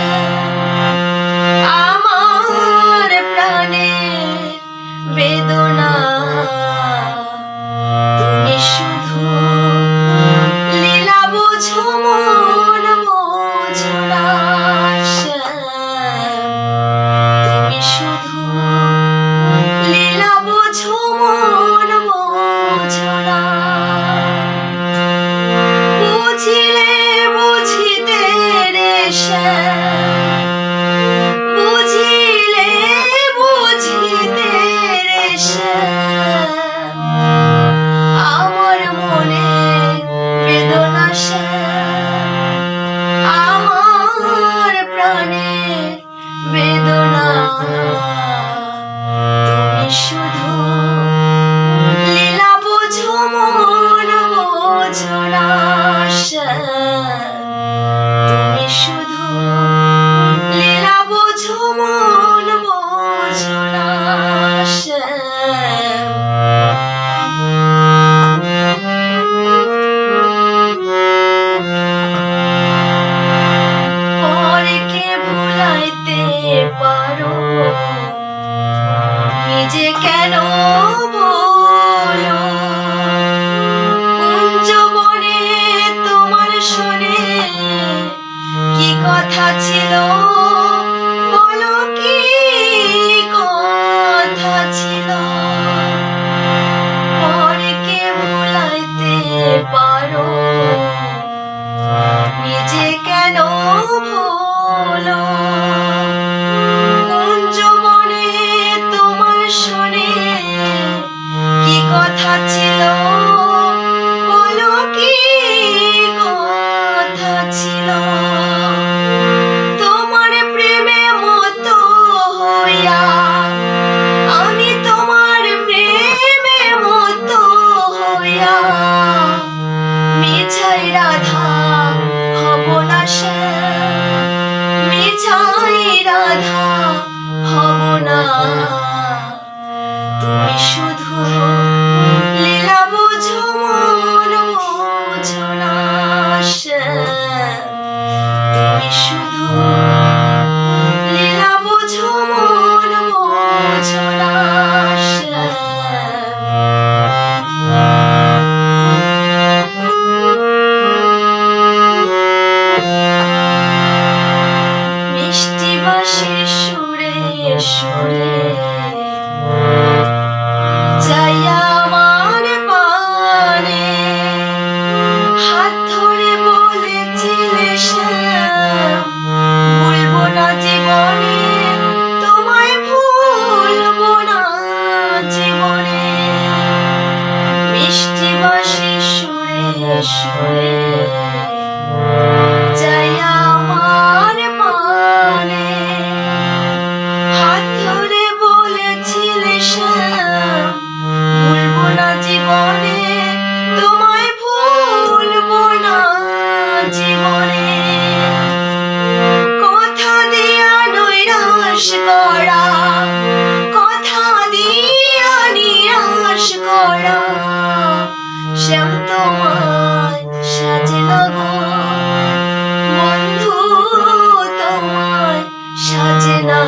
Música Hello. দিয়া মিছাই রাধা হব না মিছাই রাধা হব না। should নিরাশ করা কথা দিয়া নিরাশ করা। শ্যাম তোমার সাজলো বন্ধু তোমার সাজনা